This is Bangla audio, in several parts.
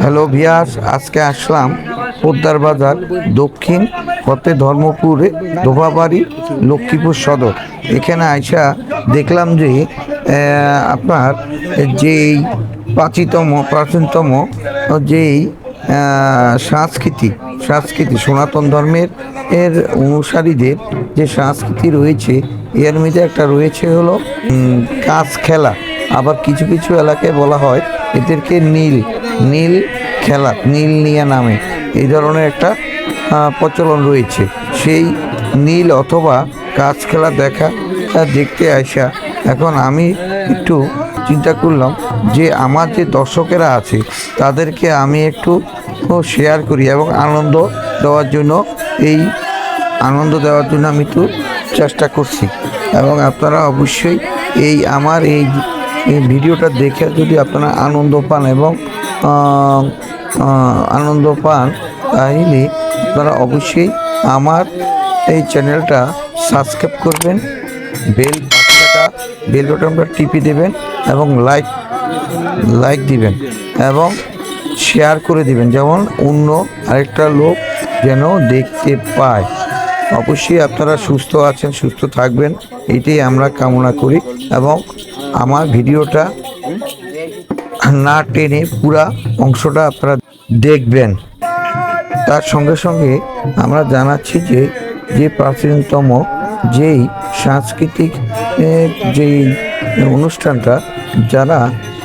হ্যালো ভিয়াস আজকে আসলাম পোদ্দার বাজার দক্ষিণ ফতে ধর্মপুরে ধোবাবাড়ি লক্ষ্মীপুর সদর। এখানে আইসা দেখলাম যে আপনার যেই প্রাচীতম প্রাচীনতম যেই সংস্কৃতি সংস্কৃতি সনাতন ধর্মের এর অনুসারীদের যে সংস্কৃতি রয়েছে, এর মধ্যে একটা রয়েছে হলো কাঁচ খেলা। আবার কিছু কিছু এলাকায় বলা হয় এদেরকে নীল। নীল খেলা, নীল নিয়া নামে। এই ধরনের একটা প্রচলন রয়েছে। সেই নীল অথবা কাজ খেলা দেখা দেখতে আসা। এখন আমি একটু চিন্তা করলাম যে, আমার যে দর্শকেরা আছে, তাদেরকে আমি একটু শেয়ার করি এবং আনন্দ দেওয়ার জন্য, এই আনন্দ দেওয়ার জন্য আমি একটু চেষ্টা করছি। এবং আপনারা অবশ্যই এই, আমার এই ভিডিওটা দেখে যদি আপনারা আনন্দ পান এবং আনন্দ পান তাহলে আপনারা অবশ্যই আমার এই চ্যানেলটা সাবস্ক্রাইব করবেন, বেল বাটনটা বেল বাটনটা টিপে দেবেন এবং লাইক লাইক দিবেন এবং শেয়ার করে দিবেন, যেমন অন্য আরেকটা লোক যেন দেখতে পায়। অবশ্যই আপনারা সুস্থ আছেন, সুস্থ থাকবেন, এটাই আমরা কামনা করি এবং আমার ভিডিওটা না টেনে পুরা অংশটা আপনারা দেখবেন। তার সঙ্গে সঙ্গে আমরা জানাচ্ছি যে যে প্রাচীনতম যেই সাংস্কৃতিক যেই অনুষ্ঠানটা, যারা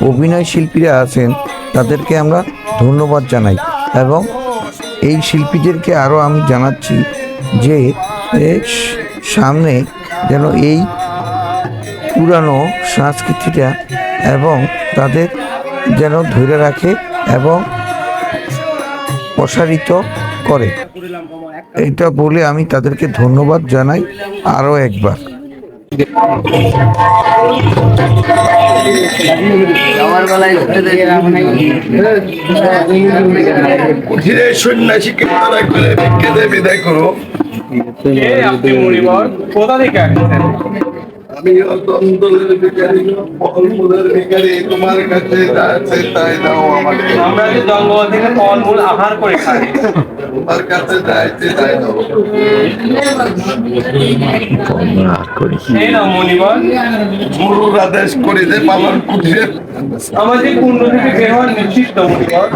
অভিনয় শিল্পীরা আছেন, তাদেরকে আমরা ধন্যবাদ জানাই এবং এই শিল্পীদেরকে আরও আমি জানাচ্ছি যে সামনে যেন এই পুরানো সংস্কৃতিটা এবং তাদের যেন ধরে রাখে এবং প্রসারিত করে। এটা বলে আমি তাদেরকে ধন্যবাদ জানাই আরও একবার। ধীরে সন্ন্যাসীকে তারা করে বিদায় করো কে আপনি মরিবর কোথা থেকে আসছেন? আমি অন্তরের ভিখারি ফলমূলের ভিখারি তোমার কাছে যা আছে তাই দাও আমাকে। আমরা যে জঙ্গল থেকে ফলমূল আহার করে খাই। তোমার কাছে যা আছে তাই দাও। গুরুর আদেশ পালন আমাদের কুণ্ড থেকে বের হওয়ার নিশ্চিত মনিবর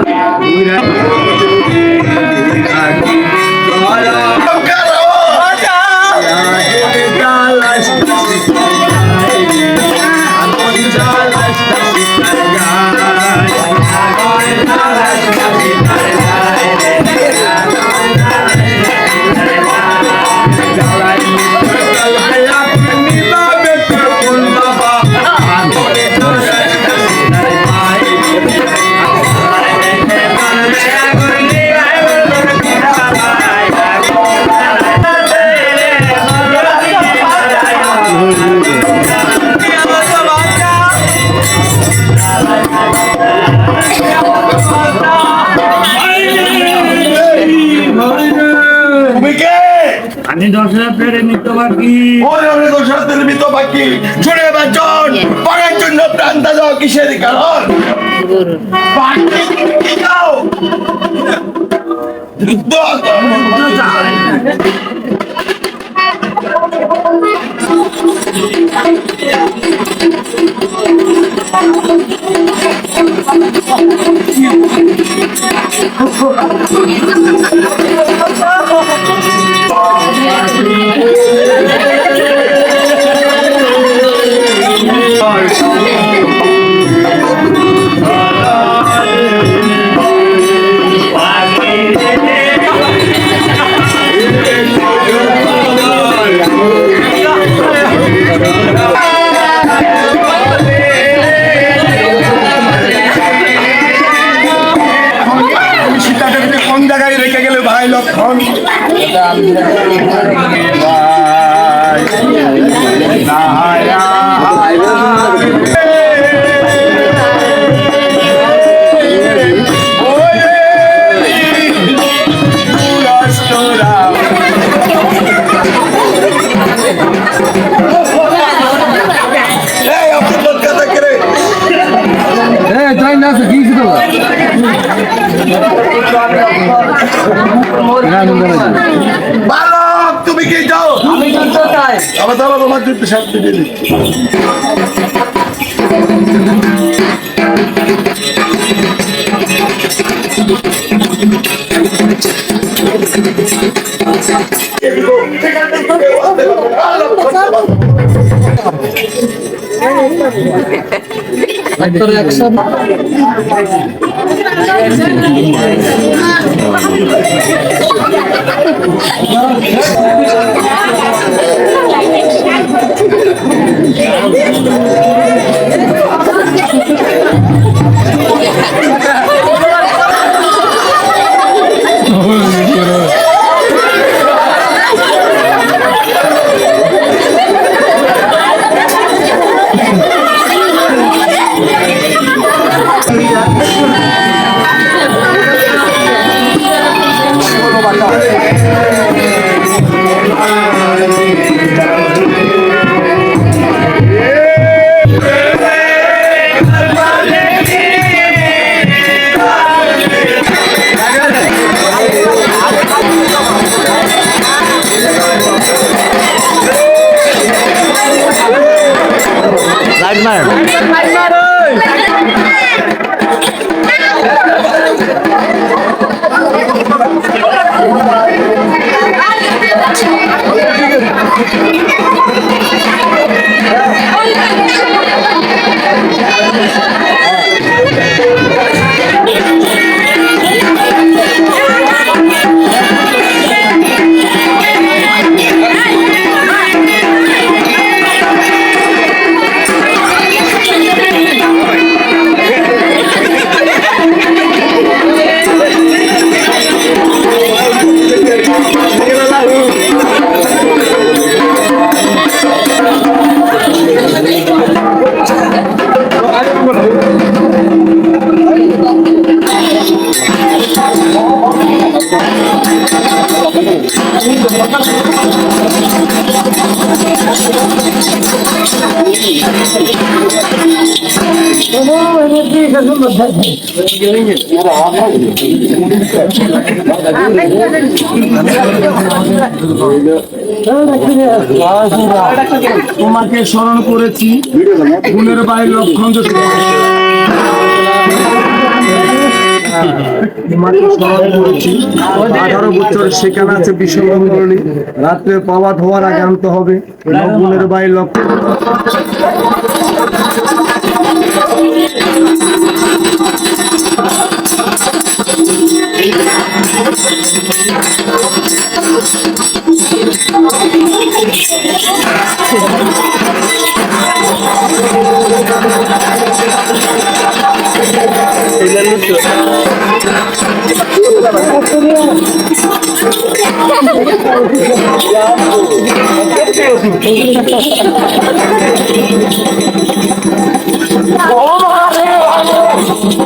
আমি দশ হাজার প্লেটের নিত্য বাকি ওই অনেক দোষাতের মৃত বাকি। শুনে বাচন। পড়ার জন্য প্রাণ দাও কিসের কারণ বাকি দাও? যুদ্ধ সীতাদেবীকে কিছু বালক তুমি কি যাও আমি যুদ্ধ চাই। আবার তাহলে তোমার যুদ্ধ সাত দিয়ে দিচ্ছি। Thank you. Lightman. Lightman. তোমাকে স্মরণ করেছি, ফুলের বাইর লক্ষণ আঠারো রাত্রে পাওয়া ধোয়ার আগে আনতে হবে। গুণের বাইর লক্ষণ Oh,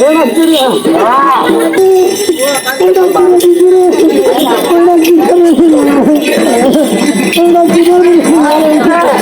내가 때려. 야. 내가 방지기를 올라지기를 올라지기를 올라지기를 올라지기를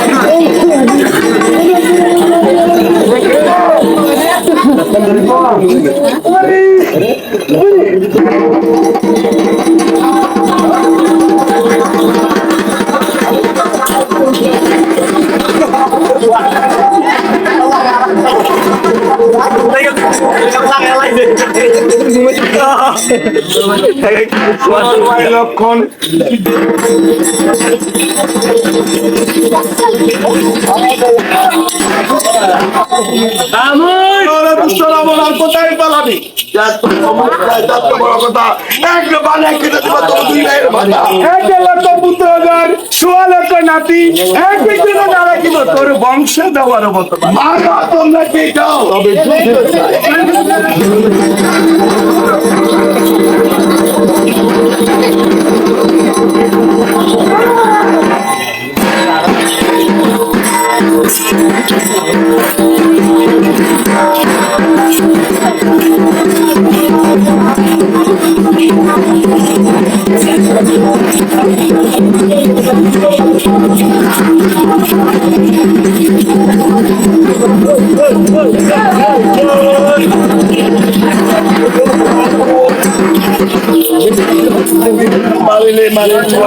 বিক্রিত দ্বারা কি তোর বংশ দেওয়ার মতো মারা তোমরা কে চাও? তবে যুদ্ধ চাই। মারিলে মারিলে